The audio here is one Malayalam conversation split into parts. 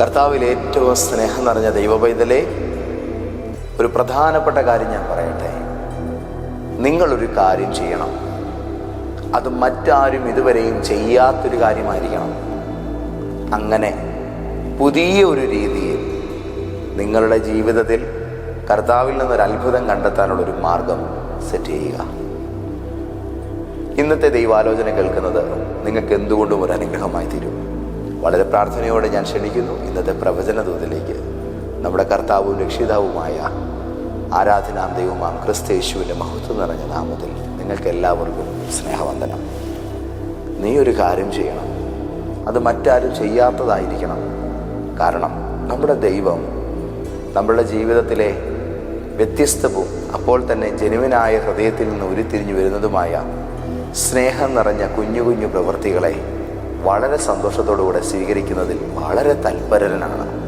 കർത്താവിൽ ഏറ്റവും സ്നേഹം നിറഞ്ഞ ദൈവപൈതലെ ഒരു പ്രധാനപ്പെട്ട കാര്യം ഞാൻ പറയട്ടെ. നിങ്ങളൊരു കാര്യം ചെയ്യണം. അത് മറ്റാരും ഇതുവരെയും ചെയ്യാത്തൊരു കാര്യമായിരിക്കണം. അങ്ങനെ പുതിയ ഒരു രീതിയിൽ നിങ്ങളുടെ ജീവിതത്തിൽ കർത്താവിൽ നിന്നൊരു അത്ഭുതം കണ്ടെത്താനുള്ള ഒരു മാർഗം സെറ്റ് ചെയ്യുക. ഇന്നത്തെ ദൈവാലോചന കേൾക്കുന്നത് നിങ്ങൾക്ക് എന്തുകൊണ്ടും ഒരു അനുഗ്രഹമായി തീരും. വളരെ പ്രാർത്ഥനയോടെ ഞാൻ ക്ഷണിക്കുന്നു ഇന്നത്തെ പ്രവചന ദൂതിലേക്ക് നമ്മുടെ കർത്താവും രക്ഷിതാവുമായ ആരാധനാം ദൈവമാം ക്രിസ്തേശുവിന്റെ മഹത്വം നിറഞ്ഞ നാമത്തിൽ നിങ്ങൾക്ക് എല്ലാവർക്കും സ്നേഹവന്ദനം. നീ ഒരു കാര്യം ചെയ്യണം. അത് മറ്റാരും ചെയ്യാത്തതായിരിക്കണം. കാരണം നമ്മുടെ ദൈവം നമ്മുടെ ജീവിതത്തിലെ വ്യത്യസ്തവും അപ്പോൾ തന്നെ ജനുവിനായ ഹൃദയത്തിൽ നിന്ന് ഉരുത്തിരിഞ്ഞു വരുന്നതുമായ സ്നേഹം നിറഞ്ഞ കുഞ്ഞു കുഞ്ഞു പ്രവൃത്തികളെ വളരെ സന്തോഷത്തോടുകൂടെ സ്വീകരിക്കുന്നതിൽ വളരെ തൽപരനാണ്.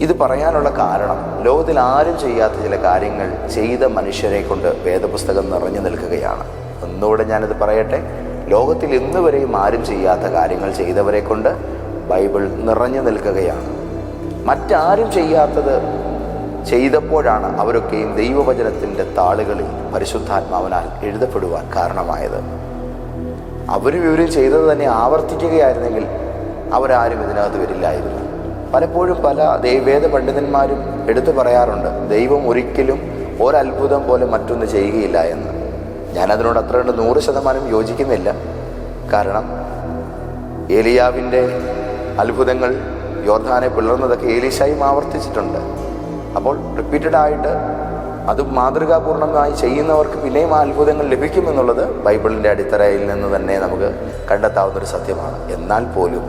ഇത് പറയാനുള്ള കാരണം ലോകത്തിൽ ആരും ചെയ്യാത്ത ചില കാര്യങ്ങൾ ചെയ്ത മനുഷ്യരെ കൊണ്ട് വേദപുസ്തകം നിറഞ്ഞു നിൽക്കുകയാണ്. ഒന്നുകൂടെ ഞാനിത് പറയട്ടെ ലോകത്തിൽ ഇന്ന് വരെയും ആരും ചെയ്യാത്ത കാര്യങ്ങൾ ചെയ്തവരെ കൊണ്ട് ബൈബിൾ നിറഞ്ഞു നിൽക്കുകയാണ്. മറ്റാരും ചെയ്യാത്തത് ചെയ്തപ്പോഴാണ് അവരൊക്കെയും ദൈവവചനത്തിന്റെ താളുകളിൽ പരിശുദ്ധാത്മാവിനാൽ എഴുതപ്പെടുവാൻ കാരണമായത്. അവരും ഇവരും ചെയ്തത് തന്നെ ആവർത്തിക്കുകയായിരുന്നെങ്കിൽ അവരാരും ഇതിനകത്ത് വരില്ലായിരുന്നു. പലപ്പോഴും പല ദൈവേദ പണ്ഡിതന്മാരും എടുത്തു പറയാറുണ്ട് ദൈവം ഒരിക്കലും ഒരത്ഭുതം പോലെ മറ്റൊന്ന് ചെയ്യുകയില്ല എന്ന്. ഞാനതിനോട് അത്ര കണ്ട് നൂറ് ശതമാനം യോജിക്കുന്നില്ല. കാരണം ഏലിയാവിന്റെ അത്ഭുതങ്ങൾ യോർധാനെ പിളർന്നതൊക്കെ ഏലീശായും ആവർത്തിച്ചിട്ടുണ്ട്. അപ്പോൾ റിപ്പീറ്റഡ് ആയിട്ട് അത് മാതൃകാപൂർണമായി ചെയ്യുന്നവർക്ക് പിന്നെയും അത്ഭുതങ്ങൾ ലഭിക്കുമെന്നുള്ളത് ബൈബിളിന്റെ അടിത്തറയിൽ നിന്ന് തന്നെ നമുക്ക് കണ്ടെത്താവുന്ന ഒരു സത്യമാണ്. എന്നാൽ പോലും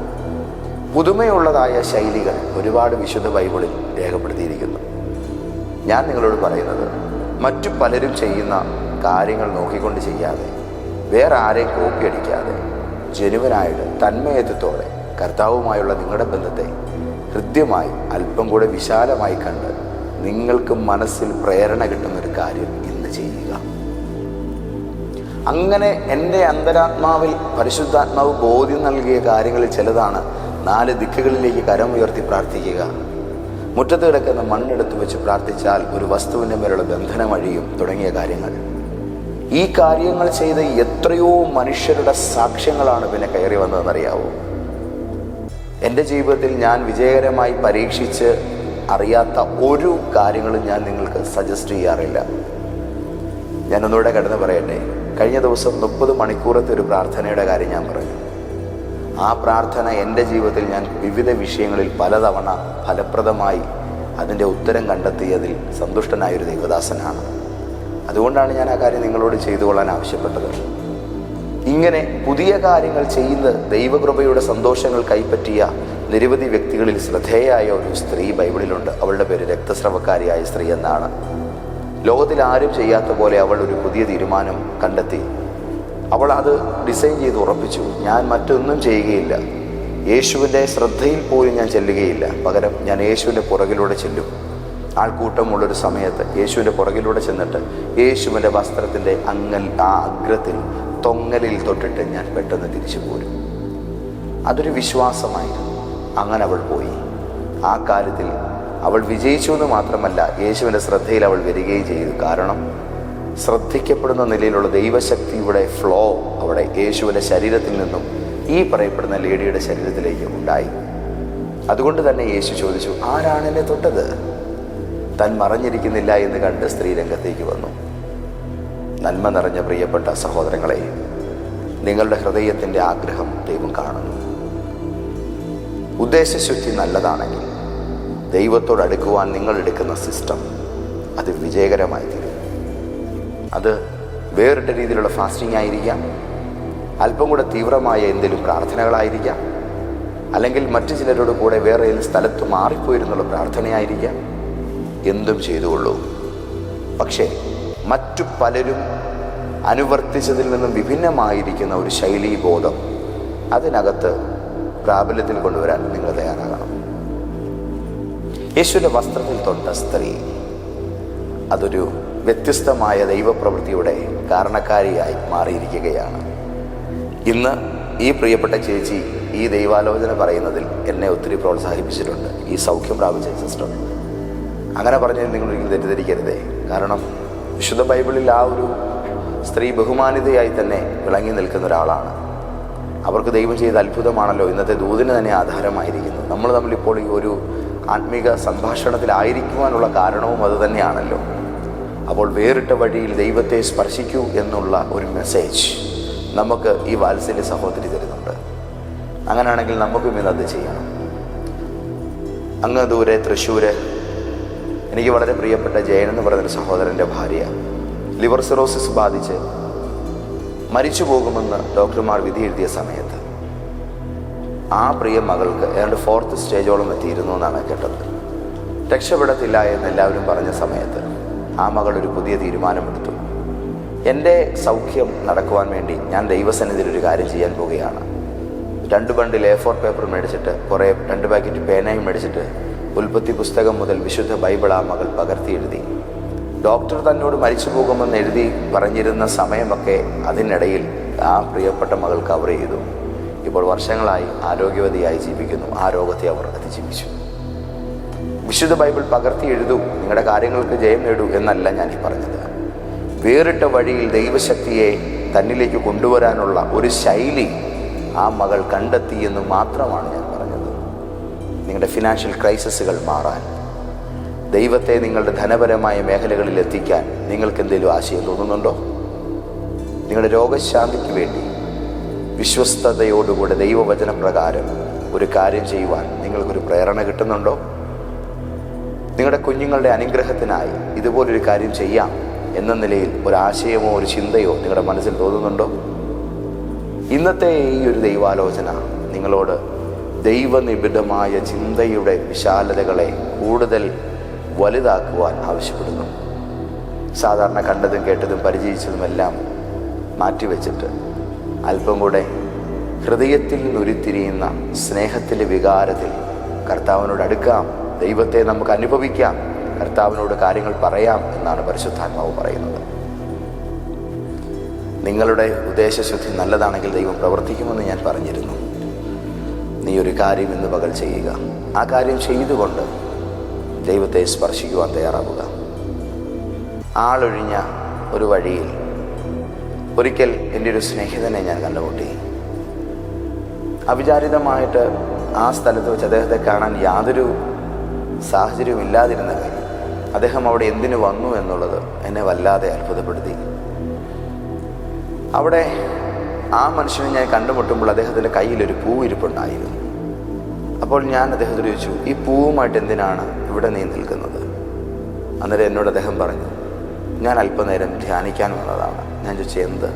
പുതുമയുള്ളതായ ശൈലികൾ ഒരുപാട് വിശുദ്ധ ബൈബിളിൽ രേഖപ്പെടുത്തിയിരിക്കുന്നു. ഞാൻ നിങ്ങളോട് പറയുന്നത് മറ്റു പലരും ചെയ്യുന്ന കാര്യങ്ങൾ നോക്കിക്കൊണ്ട് ചെയ്യാതെ വേറെ ആരെയും കോപ്പി അടിക്കാതെ ജനുവനായിട്ട് തന്മയത്വത്തോടെ കർത്താവുമായുള്ള നിങ്ങളുടെ ബന്ധത്തെ ഹൃദ്യമായി അല്പം കൂടെ വിശാലമായി കണ്ട് നിങ്ങൾക്ക് മനസ്സിൽ പ്രേരണ കിട്ടുന്നൊരു കാര്യം ഇന്ന് ചെയ്യുക. അങ്ങനെ എന്റെ അന്തരാത്മാവിൽ പരിശുദ്ധാത്മാവ് ബോധ്യം നൽകിയ കാര്യങ്ങളിൽ ചിലതാണ് നാല് ദിക്കുകളിലേക്ക് കരം ഉയർത്തി പ്രാർത്ഥിക്കുക. മുറ്റത്ത് കിടക്കുന്ന മണ്ണെടുത്ത് വെച്ച് പ്രാർത്ഥിച്ചാൽ ഒരു വസ്തുവിന്റെ മേലുള്ള ബന്ധനം അഴിയും തുടങ്ങിയ കാര്യങ്ങൾ. ഈ കാര്യങ്ങൾ ചെയ്ത് എത്രയോ മനുഷ്യരുടെ സാക്ഷ്യങ്ങളാണ് പിന്നെ കയറി വന്നതെന്നറിയാവോ? എന്റെ ജീവിതത്തിൽ ഞാൻ വിജയകരമായി പരീക്ഷിച്ച് അറിയാത്ത ഒരു കാര്യങ്ങളും ഞാൻ നിങ്ങൾക്ക് സജസ്റ്റ് ചെയ്യാറില്ല. ഞാനൊന്നുകൂടെ കടന്ന് പറയട്ടെ. കഴിഞ്ഞ ദിവസം മുപ്പത് മണിക്കൂറത്തെ ഒരു പ്രാർത്ഥനയുടെ കാര്യം ഞാൻ പറഞ്ഞു. ആ പ്രാർത്ഥന എന്റെ ജീവിതത്തിൽ ഞാൻ വിവിധ വിഷയങ്ങളിൽ പലതവണ ഫലപ്രദമായി അതിന്റെ ഉത്തരം കണ്ടെത്തിയതിൽ സന്തുഷ്ടനായ ഒരു ദൈവദാസനാണ്. അതുകൊണ്ടാണ് ഞാൻ ആ കാര്യം നിങ്ങളോട് ചെയ്തു കൊള്ളാൻ ആവശ്യപ്പെട്ടത്. ഇങ്ങനെ പുതിയ കാര്യങ്ങൾ ചെയ്ത് ദൈവകൃപയുടെ സന്തോഷങ്ങൾ കൈപ്പറ്റിയ നിരവധി വ്യക്തികളിൽ ശ്രദ്ധേയായ ഒരു സ്ത്രീ ബൈബിളിലുണ്ട്. അവളുടെ പേര് രക്തസ്രവക്കാരിയായ സ്ത്രീ എന്നാണ്. ലോകത്തിൽ ആരും ചെയ്യാത്ത പോലെ അവൾ ഒരു പുതിയ തീരുമാനം കണ്ടെത്തി. അവൾ അത് ഡിസൈൻ ചെയ്ത് ഉറപ്പിച്ചു. ഞാൻ മറ്റൊന്നും ചെയ്യുകയില്ല. യേശുവിന്റെ ശ്രദ്ധയിൽ പോലും ഞാൻ ചെല്ലുകയില്ല. പകരം ഞാൻ യേശുവിന്റെ പുറകിലൂടെ ചെല്ലും. ആൾക്കൂട്ടമുള്ളൊരു സമയത്ത് യേശുവിന്റെ പുറകിലൂടെ ചെന്നിട്ട് യേശുവിന്റെ വസ്ത്രത്തിന്റെ അങ്ങൽ ആ അഗ്രത്തിൽ തൊങ്ങലിൽ തൊട്ടിട്ട് ഞാൻ പെട്ടെന്ന് തിരിച്ചു പോരും. അതൊരു വിശ്വാസമായിരുന്നു. അങ്ങനെ അവൾ പോയി. ആ കാര്യത്തിൽ അവൾ വിജയിച്ചു എന്ന് മാത്രമല്ല യേശുവിന്റെ ശ്രദ്ധയിൽ അവൾ വരികയും ചെയ്തു. കാരണം ശ്രദ്ധിക്കപ്പെടുന്ന നിലയിലുള്ള ദൈവശക്തിയുടെ ഫ്ലോ അവിടെ യേശുവിന്റെ ശരീരത്തിൽ നിന്നും ഈ പറയപ്പെടുന്ന ലേഡിയുടെ ശരീരത്തിലേക്ക് ഉണ്ടായി. അതുകൊണ്ട് തന്നെ യേശു ചോദിച്ചു ആരാണ് എന്നെ തൊട്ടത്? താൻ മറഞ്ഞിരിക്കുന്നില്ല എന്ന് കണ്ട് സ്ത്രീ രംഗത്തേക്ക് വന്നു. നന്മ നിറഞ്ഞ പ്രിയപ്പെട്ട സഹോദരങ്ങളെ നിങ്ങളുടെ ഹൃദയത്തിന്റെ ആഗ്രഹം ദൈവം കാണുന്നു. ഉദ്ദേശശുദ്ധി നല്ലതാണെങ്കിൽ ദൈവത്തോട് അടുക്കുവാൻ നിങ്ങൾ എടുക്കുന്ന സിസ്റ്റം അത് വിജയകരമായി തീരും. അത് വേറിട്ട രീതിയിലുള്ള ഫാസ്റ്റിംഗ് ആയിരിക്കാം. അല്പം കൂടെ തീവ്രമായ എന്തെങ്കിലും പ്രാർത്ഥനകളായിരിക്കാം. അല്ലെങ്കിൽ മറ്റു ചിലരോട് കൂടെ വേറെ ഏത് സ്ഥലത്ത് മാറിപ്പോയിരുന്നുള്ള പ്രാർത്ഥനയായിരിക്കാം. എന്തും ചെയ്തുകൊള്ളൂ. പക്ഷേ മറ്റു പലരും അനുവർത്തിച്ചതിൽ നിന്നും വിഭിന്നമായിരിക്കുന്ന ഒരു ശൈലീബോധം അതിനകത്ത് പ്രാബല്യത്തിൽ കൊണ്ടുവരാൻ നിങ്ങൾ തയ്യാറാകണം. യേശുവിന്റെ വസ്ത്രത്തിൽ തൊട്ട സ്ത്രീ അതൊരു വ്യത്യസ്തമായ ദൈവപ്രവൃത്തിയുടെ കാരണക്കാരിയായി മാറിയിരിക്കുകയാണ്. ഇന്ന് ഈ പ്രിയപ്പെട്ട ചേച്ചി ഈ ദൈവാലോചന പറയുന്നതിൽ എന്നെ ഒത്തിരി പ്രോത്സാഹിപ്പിച്ചിട്ടുണ്ട്. ഈ സൗഖ്യം പ്രാപിച്ച സിസ്റ്റർ. അങ്ങനെ പറഞ്ഞാൽ നിങ്ങൾ ഒരിക്കലും തെറ്റിദ്ധരിക്കരുതേ. കാരണം വിശുദ്ധ ബൈബിളിൽ ആ ഒരു സ്ത്രീ ബഹുമാനിതയായി തന്നെ വിളങ്ങി നിൽക്കുന്ന ഒരാളാണ്. അവർക്ക് ദൈവം ചെയ്ത അത്ഭുതമാണല്ലോ ഇന്നത്തെ ദൂതിന് തന്നെ ആധാരമായിരിക്കുന്നത്. നമ്മൾ തമ്മിലിപ്പോൾ ഈ ഒരു ആത്മീക സംഭാഷണത്തിലായിരിക്കുവാനുള്ള കാരണവും അത് തന്നെയാണല്ലോ. അപ്പോൾ വേറിട്ട വഴിയിൽ ദൈവത്തെ സ്പർശിക്കൂ എന്നുള്ള ഒരു മെസ്സേജ് നമുക്ക് ഈ വാത്സല്യ സഹോദരി തരുന്നുണ്ട്. അങ്ങനെയാണെങ്കിൽ നമുക്കും ഇന്ന് അത് ചെയ്യണം. അങ്ങ് ദൂരെ തൃശ്ശൂര്. എനിക്ക് വളരെ പ്രിയപ്പെട്ട ജയൻ എന്ന് പറയുന്നൊരു സഹോദരന്റെ ഭാര്യ. ലിവർ സിറോസിസ് ബാധിച്ച് മരിച്ചു പോകുമെന്ന് ഡോക്ടർമാർ വിധി എഴുതിയ സമയത്ത്. ആ പ്രിയ മകൾക്ക് ഏതാണ്ട് ഫോർത്ത് സ്റ്റേജോളം എത്തിയിരുന്നു എന്നാണ് കേട്ടത്. രക്ഷപ്പെടത്തില്ല എന്ന് എല്ലാവരും പറഞ്ഞ സമയത്ത് ആ മകൾ ഒരു പുതിയ തീരുമാനമെടുത്തു. എന്റെ സൗഖ്യം നടക്കുവാൻ വേണ്ടി ഞാൻ ദൈവസന്നിധിയിൽ ഒരു കാര്യം ചെയ്യാൻ പോവുകയാണ്. രണ്ട് ബണ്ടിൽ എ ഫോർ പേപ്പർ മേടിച്ചിട്ട് കുറേ രണ്ട് പാക്കറ്റ് പേനയും മേടിച്ചിട്ട് ഉൽപ്പത്തി പുസ്തകം മുതൽ വിശുദ്ധ ബൈബിൾ ആ മകൾ പകർത്തി എഴുതി ഡോക്ടർ തന്നോട് മരിച്ചു പോകുമെന്ന് എഴുതി പറഞ്ഞിരുന്ന സമയമൊക്കെ അതിനിടയിൽ ആ പ്രിയപ്പെട്ട മകൾ കവർ ചെയ്തു. ഇപ്പോൾ വർഷങ്ങളായി ആരോഗ്യവതിയായി ജീവിക്കുന്നു. ആ രോഗത്തെ അവർ അതിജീവിച്ചു. വിശുദ്ധ ബൈബിൾ പകർത്തി എഴുതൂ. നിങ്ങളുടെ കാര്യങ്ങൾക്ക് ജയം നേടൂ എന്നല്ല ഞാൻ ഈ പറഞ്ഞത്. വേറിട്ട വഴിയിൽ ദൈവശക്തിയെ തന്നിലേക്ക് കൊണ്ടുവരാനുള്ള ഒരു ശൈലി ആ മകൾ കണ്ടെത്തി എന്ന് മാത്രമാണ് ഞാൻ പറഞ്ഞത്. നിങ്ങളുടെ ഫിനാൻഷ്യൽ ക്രൈസിസുകൾ മാറാൻ ദൈവത്തെ നിങ്ങളുടെ ധനപരമായ മേഖലകളിൽ എത്തിക്കാൻ നിങ്ങൾക്ക് എന്തെങ്കിലും ആശയം തോന്നുന്നുണ്ടോ? നിങ്ങളുടെ രോഗശാന്തിക്ക് വേണ്ടി വിശ്വസ്തയോടുകൂടെ ദൈവവചന പ്രകാരം ഒരു കാര്യം ചെയ്യുവാൻ നിങ്ങൾക്കൊരു പ്രേരണ കിട്ടുന്നുണ്ടോ? നിങ്ങളുടെ കുഞ്ഞുങ്ങളുടെ അനുഗ്രഹത്തിനായി ഇതുപോലൊരു കാര്യം ചെയ്യാം എന്ന നിലയിൽ ഒരാശയമോ ഒരു ചിന്തയോ നിങ്ങളുടെ മനസ്സിൽ തോന്നുന്നുണ്ടോ? ഇന്നത്തെ ഈ ഒരു ദൈവാലോചന നിങ്ങളോട് ദൈവനിബിഡമായ ചിന്തയുടെ വിശാലതകളെ കൂടുതൽ വലുതാക്കുവാൻ ആവശ്യപ്പെടുന്നു. സാധാരണ കണ്ടതും കേട്ടതും പരിചയിച്ചതുമെല്ലാം മാറ്റിവെച്ചിട്ട് അല്പം കൂടെ ഹൃദയത്തിൽ നിന്നുരുത്തിരിയുന്ന സ്നേഹത്തിന്റെ വികാരത്തിൽ കർത്താവിനോട് അടുക്കാം. ദൈവത്തെ നമുക്ക് അനുഭവിക്കാം. കർത്താവിനോട് കാര്യങ്ങൾ പറയാം എന്നാണ് പരിശുദ്ധാത്മാവ് പറയുന്നത്. നിങ്ങളുടെ ഉദ്ദേശശുദ്ധി നല്ലതാണെങ്കിൽ ദൈവം പ്രവർത്തിക്കുമെന്ന് ഞാൻ പറഞ്ഞിരുന്നു. നീ ഒരു കാര്യം ഇന്ന് പകൽ ചെയ്യുക. ആ കാര്യം ചെയ്തുകൊണ്ട് ദൈവത്തെ സ്പർശിക്കുവാൻ തയ്യാറാവുക ആളൊഴിഞ്ഞ ഒരു വഴിയിൽ ഒരിക്കൽ എന്റെ ഒരു സ്നേഹിതനെ ഞാൻ കണ്ടുമുട്ടി. അവിചാരിതമായിട്ട് ആ സ്ഥലത്ത് വെച്ച് അദ്ദേഹത്തെ കാണാൻ യാതൊരു സാഹചര്യവും ഇല്ലാതിരുന്ന കാര്യം. അദ്ദേഹം അവിടെ എന്തിനു വന്നു എന്നുള്ളത് എന്നെ വല്ലാതെ അത്ഭുതപ്പെടുത്തി. അവിടെ ആ മനുഷ്യനെ ഞാൻ കണ്ടുമുട്ടുമ്പോൾ അദ്ദേഹത്തിന്റെ കയ്യിലൊരു പൂ ഇരിപ്പുണ്ടായിരുന്നു അപ്പോൾ ഞാൻ അദ്ദേഹത്തോട് ചോദിച്ചു ഈ പൂവുമായിട്ട് എന്തിനാണ് ഇവിടെ നീ നിൽക്കുന്നത്? അന്നേരം എന്നോട് അദ്ദേഹം പറഞ്ഞു ഞാൻ അല്പനേരം ധ്യാനിക്കാൻ വന്നതാണ്. ഞാൻ ചോദിച്ചു എന്ത്?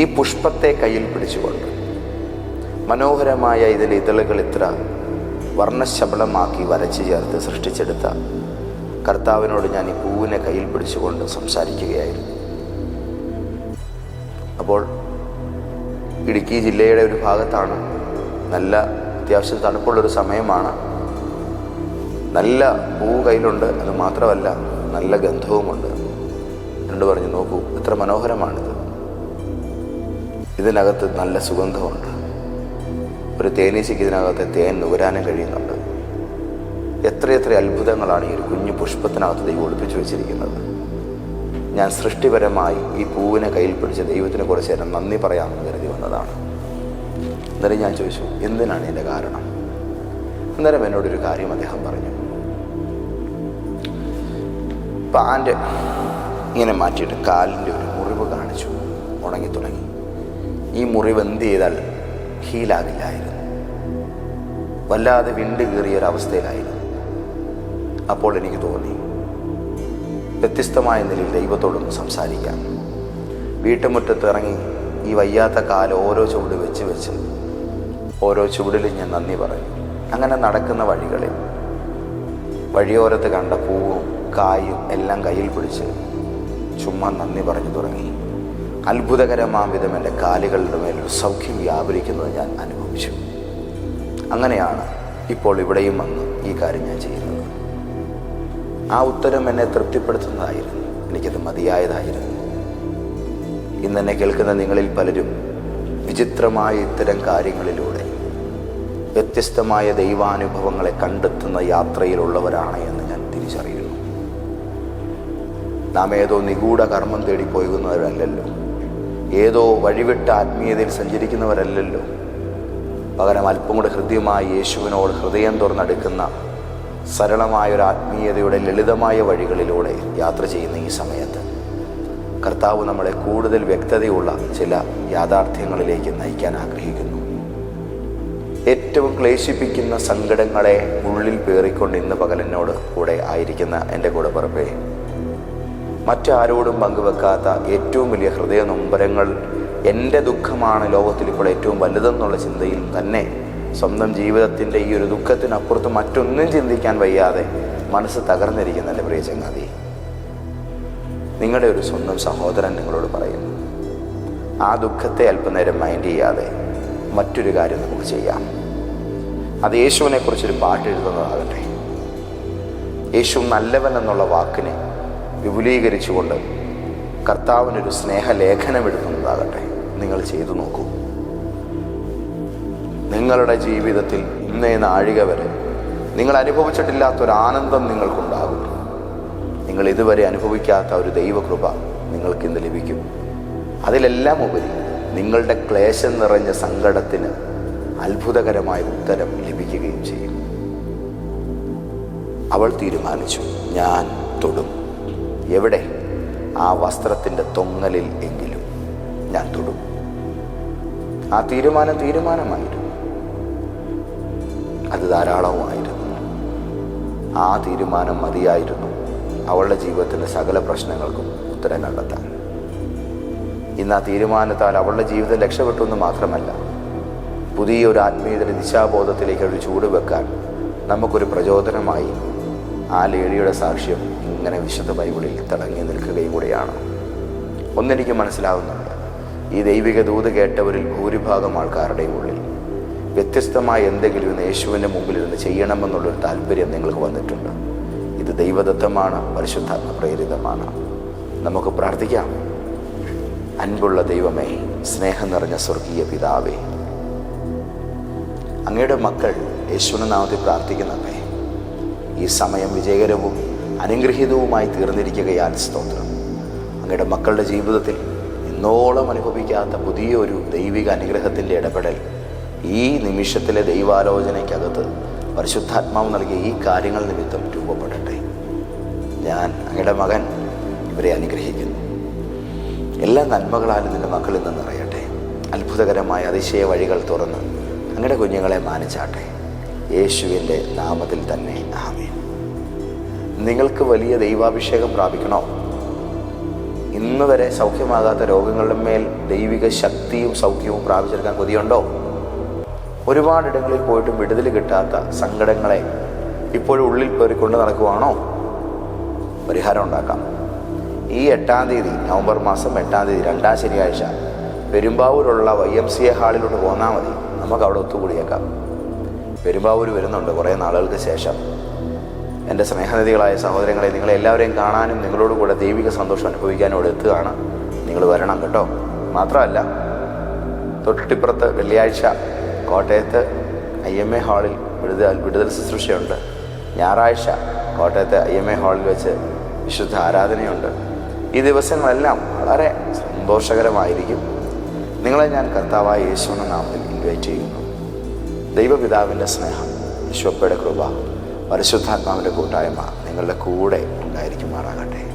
ഈ പുഷ്പത്തെ കയ്യിൽ പിടിച്ചുകൊണ്ട്. മനോഹരമായ ഇതിലെ ഇതളുകൾ ഇത്ര വർണശബളമാക്കി വരച്ചു ചേർത്ത് സൃഷ്ടിച്ചെടുത്ത കർത്താവിനോട് ഞാൻ ഈ പൂവിനെ കയ്യിൽ പിടിച്ചുകൊണ്ട് സംസാരിക്കുകയായിരുന്നു. അപ്പോൾ ഇടുക്കി ജില്ലയുടെ ഒരു ഭാഗത്താണ് നല്ല അത്യാവശ്യം തണുപ്പുള്ളൊരു സമയമാണ്. നല്ല പൂ കയ്യിലുണ്ട് അത് മാത്രമല്ല നല്ല ഗന്ധവുമുണ്ട്. രണ്ടു പറഞ്ഞു നോക്കൂ എത്ര മനോഹരമാണിത്. ഇതിനകത്ത് നല്ല സുഗന്ധമുണ്ട്. ഒരു തേനീച്ചയ്ക്ക് ഇതിനകത്ത് തേൻ നുകരാനും കഴിയുന്നുണ്ട്. എത്രയെത്ര അത്ഭുതങ്ങളാണ് ഈ ഒരു കുഞ്ഞു പുഷ്പത്തിനകത്ത് ദൈവം ഒളിപ്പിച്ചു വെച്ചിരിക്കുന്നത്. ഞാൻ സൃഷ്ടിപരമായി ഈ പൂവിനെ കയ്യിൽ പിടിച്ച ദൈവത്തിനെ കുറിച്ച് നന്ദി പറയാമെന്ന് കരുതി വന്നതാണ്. അന്നേരം ഞാൻ ചോദിച്ചു എന്തിനാണ് ഇതിന്റെ കാരണം? അന്നേരം എന്നോടൊരു കാര്യം അദ്ദേഹം പറഞ്ഞു. പാന്റ് ഇങ്ങനെ മാറ്റിയിട്ട് കാലിന്റെ ഒരു മുറിവ് കാണിച്ചു ഉണങ്ങി തുടങ്ങി. ഈ മുറിവ് എന്ത് ചെയ്താൽ ഹീലാകില്ലായിരുന്നു. വല്ലാതെ വിണ്ട് കീറിയ ഒരവസ്ഥയിലായിരുന്നു അപ്പോൾ എനിക്ക് തോന്നി വ്യത്യസ്തമായ നിലയിൽ ദൈവത്തോടൊന്ന് സംസാരിക്കാം. വീട്ടുമുറ്റത്ത് ഇറങ്ങി ഈ വയ്യാത്ത കാൽ ഓരോ ചുവട് വെച്ച് വെച്ച് ഓരോ ചുവടിലും ഞാൻ നന്ദി പറഞ്ഞു അങ്ങനെ നടക്കുന്ന വഴികളിൽ വഴിയോരത്ത് കണ്ട പൂവും കായും എല്ലാം കയ്യിൽ പിടിച്ച് ചുമ്മാ നന്ദി പറഞ്ഞു തുടങ്ങി. അത്ഭുതകരമാം വിധം എന്റെ കാലുകളുടെ മേലൊരു സൗഖ്യം വ്യാപരിക്കുന്നത് ഞാൻ അനുഭവിച്ചു. അങ്ങനെയാണ് ഇപ്പോൾ ഇവിടെയും വന്ന് ഈ കാര്യം ഞാൻ ചെയ്യുന്നത്. ആ ഉത്തരം എന്നെ തൃപ്തിപ്പെടുത്തുന്നതായിരുന്നു. എനിക്കത് മതിയായതായിരുന്നു. ഇന്നെന്നെ കേൾക്കുന്ന നിങ്ങളിൽ പലരും വിചിത്രമായ ഇത്തരം കാര്യങ്ങളിലൂടെ വ്യത്യസ്തമായ ദൈവാനുഭവങ്ങളെ കണ്ടെത്തുന്ന യാത്രയിലുള്ളവരാണ് എന്ന് ഞാൻ തിരിച്ചറിയുന്നു. നാം ഏതോ നിഗൂഢ കർമ്മം തേടി ഏതോ വഴിവിട്ട ആത്മീയതയിൽ സഞ്ചരിക്കുന്നവരല്ലല്ലോ. പകരം അല്പം കൂടെ ഹൃദ്യമായി യേശുവിനോട് ഹൃദയം തുറന്നെടുക്കുന്ന സരളമായ ഒരു ആത്മീയതയുടെ ലളിതമായ വഴികളിലൂടെ യാത്ര ചെയ്യുന്ന ഈ സമയത്ത് കർത്താവ് നമ്മളെ കൂടുതൽ വ്യക്തതയുള്ള ചില യാഥാർത്ഥ്യങ്ങളിലേക്ക് നയിക്കാൻ ആഗ്രഹിക്കുന്നു. ഏറ്റവും ക്ലേശിപ്പിക്കുന്ന സങ്കടങ്ങളെ ഉള്ളിൽ പേറിക്കൊണ്ട് ഇന്ന് പകലെന്നോട് കൂടെ ആയിരിക്കുന്ന എന്റെ കൂടെ പറമ്പേ. മറ്റാരോടും പങ്കുവെക്കാത്ത ഏറ്റവും വലിയ ഹൃദയ നൊമ്പരങ്ങൾ എന്റെ ദുഃഖമാണ് ലോകത്തിൽ ഇപ്പോൾ ഏറ്റവും വലുതെന്നുള്ള ചിന്തയിൽ തന്നെ സ്വന്തം ജീവിതത്തിന്റെ ഈ ഒരു ദുഃഖത്തിനപ്പുറത്ത് മറ്റൊന്നും ചിന്തിക്കാൻ വയ്യാതെ മനസ്സ് തകർന്നിരിക്കുന്ന എന്റെ പ്രിയ ചങ്ങാതി. നിങ്ങളുടെ ഒരു സ്വന്തം സഹോദരൻ നിങ്ങളോട് പറയുന്നു ആ ദുഃഖത്തെ അല്പനേരം മൈൻഡ് ചെയ്യാതെ മറ്റൊരു കാര്യം നമുക്ക് ചെയ്യാം. അത് യേശുവിനെ കുറിച്ചൊരു പാട്ട് എഴുതുന്നതാകട്ടെ. യേശു നല്ലവൻ എന്നുള്ള വാക്കിനെ വിപുലീകരിച്ചുകൊണ്ട് കർത്താവിനൊരു സ്നേഹലേഖനം എഴുതുന്നതാകട്ടെ. നിങ്ങൾ ചെയ്തു നോക്കൂ. നിങ്ങളുടെ ജീവിതത്തിൽ ഇന്നേ നാഴിക വരെ നിങ്ങൾ അനുഭവിച്ചിട്ടില്ലാത്തൊരു ആനന്ദം നിങ്ങൾക്കുണ്ടാകും. നിങ്ങൾ ഇതുവരെ അനുഭവിക്കാത്ത ഒരു ദൈവകൃപ നിങ്ങൾക്ക് ഇന്ന് ലഭിക്കും. അതിലെല്ലാം ഉപരി നിങ്ങളുടെ ക്ലേശം നിറഞ്ഞ സങ്കടത്തിന് അത്ഭുതകരമായ ഉത്തരം ലഭിക്കുകയും ചെയ്യും. അവൾ തീരുമാനിച്ചു ഞാൻ തൊടും. എവിടെ? ആ വസ്ത്രത്തിന്റെ തൊങ്ങലിൽ എങ്കിലും ഞാൻ തൊടും. ആ തീരുമാനം തീരുമാനമായിരുന്നു. അത് ധാരാളവുമായിരുന്നു. ആ തീരുമാനം മതിയായിരുന്നു അവളുടെ ജീവിതത്തിന്റെ സകല പ്രശ്നങ്ങൾക്കും ഉത്തരം കണ്ടെത്താൻ. ഇന്ന് ആ തീരുമാനത്താൽ അവളുടെ ജീവിതം രക്ഷപ്പെട്ടു എന്ന് മാത്രമല്ല പുതിയൊരു ആത്മീയതയുടെ ദിശാബോധത്തിലേക്ക് ഒരു ചൂട് വെക്കാൻ നമുക്കൊരു പ്രചോദനമായി ആ ലേഡിയുടെ സാക്ഷ്യം ഇങ്ങനെ വിശുദ്ധ ബൈബിളിൽ തിളങ്ങി നിൽക്കുകയും കൂടിയാണ്. ഒന്നെനിക്ക് മനസ്സിലാവുന്നുണ്ട് ഈ ദൈവിക ദൂത് കേട്ടവരിൽ ഭൂരിഭാഗം ആൾക്കാരുടെയും ഉള്ളിൽ വ്യത്യസ്തമായ എന്തെങ്കിലും ഇന്ന് യേശുവിന്റെ മുമ്പിൽ ഇരുന്ന് ചെയ്യണമെന്നുള്ളൊരു താല്പര്യം നിങ്ങൾക്ക് വന്നിട്ടുണ്ട്. ഇത് ദൈവദത്തമാണ് പരിശുദ്ധാത്മ പ്രേരിതമാണ്. നമുക്ക് പ്രാർത്ഥിക്കാം. അൻപുള്ള ദൈവമേ സ്നേഹം നിറഞ്ഞ സ്വർഗീയ പിതാവേ. അങ്ങയുടെ മക്കൾ യേശുവിനെ നാമത്തിൽ പ്രാർത്ഥിക്കുന്നമ്മേ ഈ സമയം വിജയകരവും അനുഗ്രഹീതവുമായി തീർന്നിരിക്കുകയാൽ സ്തോത്രം. അങ്ങയുടെ മക്കളുടെ ജീവിതത്തിൽ ഇന്നോളം അനുഭവിക്കാത്ത പുതിയൊരു ദൈവിക അനുഗ്രഹത്തിന്റെ ഇടപെടൽ ഈ നിമിഷത്തിലെ ദൈവാലോചനയ്ക്കകത്ത് പരിശുദ്ധാത്മാവ് നൽകിയ ഈ കാര്യങ്ങൾ നിമിത്തം രൂപപ്പെടട്ടെ. ഞാൻ അങ്ങയുടെ മകൻ ഇവരെ അനുഗ്രഹിക്കുന്നു. എല്ലാ നന്മകളാലും നിന്റെ മക്കളിൽ നിന്ന് നിറയട്ടെ. അത്ഭുതകരമായ അതിശയ വഴികൾ തുറന്ന് അങ്ങയുടെ കുഞ്ഞുങ്ങളെ മാനിച്ചാട്ടെ. യേശുവിന്റെ നാമത്തിൽ തന്നെ ആമേൻ. നിങ്ങൾക്ക് വലിയ ദൈവാഭിഷേകം പ്രാപിക്കണോ? ഇന്ന് വരെ സൗഖ്യമാകാത്ത രോഗങ്ങളുടെ മേൽ ദൈവിക ശക്തിയും സൗഖ്യവും പ്രാപിച്ചെടുക്കാൻ കൊതിയുണ്ടോ? ഒരുപാടിടങ്ങളിൽ പോയിട്ടും വിടുതൽ കിട്ടാത്ത സങ്കടങ്ങളെ ഇപ്പോഴും ഉള്ളിൽ പേറിക്കൊണ്ട് നടക്കുവാണോ? പരിഹാരം ഉണ്ടാക്കാം. ഈ എട്ടാം തീയതി നവംബർ മാസം എട്ടാം തീയതി രണ്ടാം ശനിയാഴ്ച പെരുമ്പാവൂരുള്ള വൈ എം സി എ ഹാളിലോട്ട് പോന്നാൽ മതി. നമുക്ക് അവിടെ ഒത്തുകൂടിയേക്കാം. പെരുമ്പാവൂർ വരുന്നുണ്ട് കുറേ നാളുകൾക്ക് ശേഷം. എന്റെ സ്നേഹനിധികളായ സഹോദരങ്ങളെ നിങ്ങളെ എല്ലാവരെയും കാണാനും നിങ്ങളോട് കൂടെ ദൈവിക സന്തോഷം അനുഭവിക്കാനും ഇവിടെ എത്തുകയാണ്. നിങ്ങൾ വരണം കേട്ടോ. മാത്രമല്ല തൊട്ടിപ്പുറത്ത് വെള്ളിയാഴ്ച കോട്ടയത്ത് ഐ എം എ ഹാളിൽ വിടുതൽ വിടുതൽ ശുശ്രൂഷയുണ്ട്. ഞായറാഴ്ച കോട്ടയത്ത് ഐ എം എ ഹാളിൽ വെച്ച് വിശുദ്ധ ആരാധനയുണ്ട്. ഈ ദിവസങ്ങളെല്ലാം വളരെ സന്തോഷകരമായിരിക്കും. നിങ്ങളെ ഞാൻ കർത്താവായ യേശുവിന്റെ നാമത്തിൽ ഇൻവൈറ്റ് ചെയ്യുന്നു. ദൈവപിതാവിന്റെ സ്നേഹം ഈശോപ്പയുടെ കൃപ പരിശുദ്ധാത്മാവിന്റെ കൂട്ടായ്മ നിങ്ങളുടെ കൂടെ ഉണ്ടായിരിക്കുമാറാകട്ടെ.